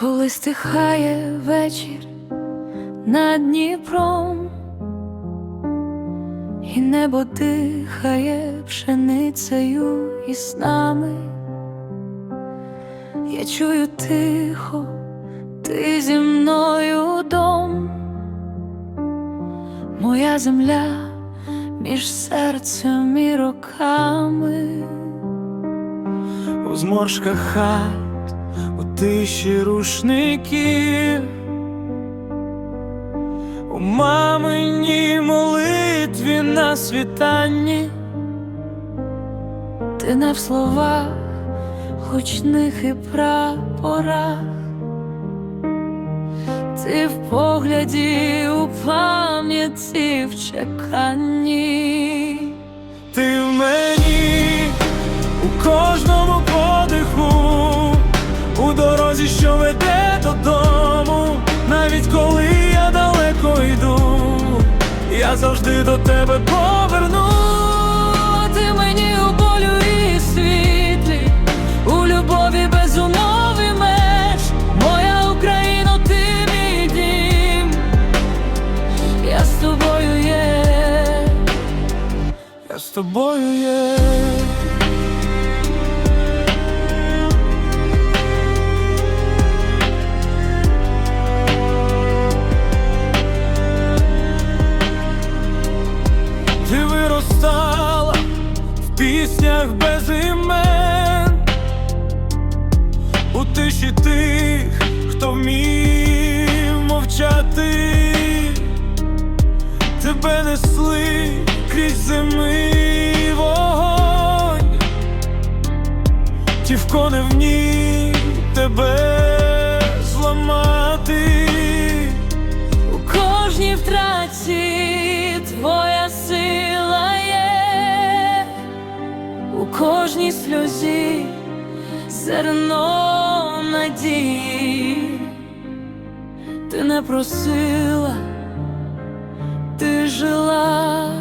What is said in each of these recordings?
коли стихає вечір над Дніпром, і небо дихає пшеницею і снами, я чую тихо, ти зі мною дом, моя земля між серцем і роками. у зморшках хат, у тиші рушників, у маминій молитві на світанні, Ти не в словах, гучних і прапорах, ти в погляді, у пам'яті, в чеканні. ти в мені, у кожному я завжди до тебе поверну. Ти мені у болю і світлі, у любові без умов і меж, моя Україна, ти мій дім, я з тобою є. Я з тобою є. Піснях без імен, у тиші тих, хто вмів мовчати. Тебе несли крізь зими вогонь, тівко не вмів тебе зламати, кожній сльозі зерно надії, ти не просила, ти жила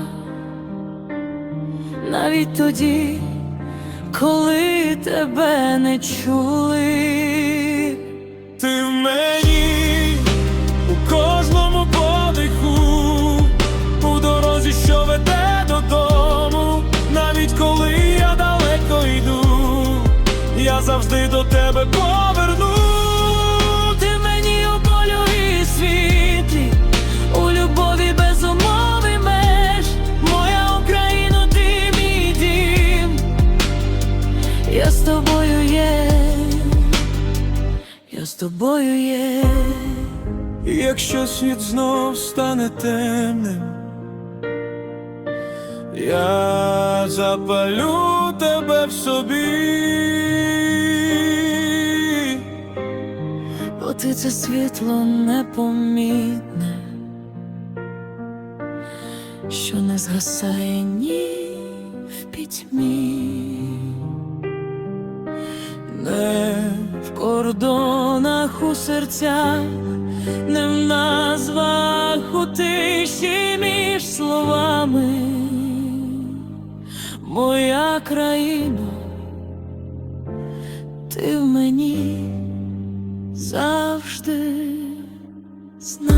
навіть тоді, коли тебе не чули. ти в мені завжди до тебе поверну. Ти мені у болю і світлі, у любові без умов і меж, моя Україна, ти мій дім, я з тобою є, я з тобою є. Якщо світ знов стане темним, я запалю тебе в собі. бо ти це світло непомітне, що не згасає ні в пітьмі, Не в кордонах у серцях, не в назвах у тиші між словами, моя країна, ти в мені завжди знай.